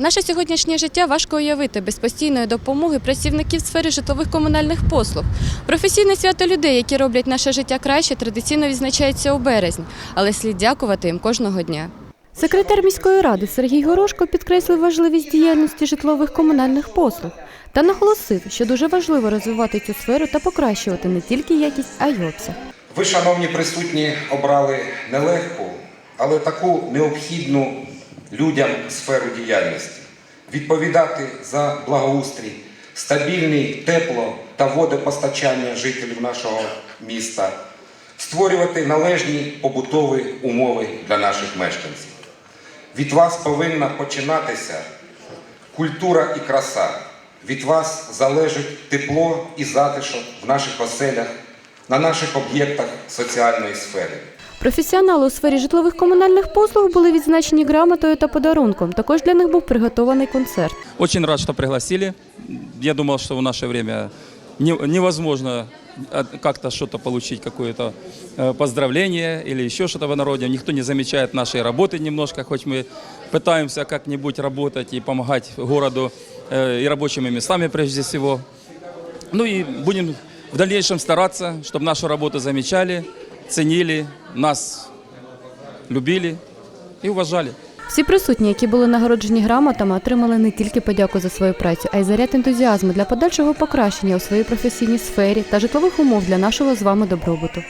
Наше сьогоднішнє життя важко уявити без постійної допомоги працівників сфери житлових комунальних послуг. Професійне свято людей, які роблять наше життя краще, традиційно відзначається у березні, але слід дякувати їм кожного дня. Секретар міської ради Сергій Горошко підкреслив важливість діяльності житлових комунальних послуг та наголосив, що дуже важливо розвивати цю сферу та покращувати не тільки якість, а й обсяг. Ви, шановні присутні, обрали нелегку, але таку необхідну людям сферу діяльності. Відповідати за благоустрій, стабільний тепло та водопостачання жителів нашого міста, створювати належні побутові умови для наших мешканців. Від вас повинна починатися культура і краса. Від вас залежить тепло і затишок в наших оселях, на наших об'єктах соціальної сфери. Професіонали у сфері житлових комунальних послуг були відзначені грамотою та подарунком. Також для них був приготований концерт. Очень рад, что пригласили. Я думал, что в наше время не- невозможно от- как-то что-то получить, какое-то э, поздравление или еще что-то в народе. Никто не замечает нашей работы немножко, хоть мы пытаемся как-нибудь работать и помогать городу э, и рабочими местами прежде всего. Ну и будем в дальнейшем стараться, чтобы нашу работу замечали, ценили, нас любили і уважали. Всі присутні, які були нагороджені грамотами, отримали не тільки подяку за свою працю, а й заряд ентузіазму для подальшого покращення у своїй професійній сфері та житлових умов для нашого з вами добробуту.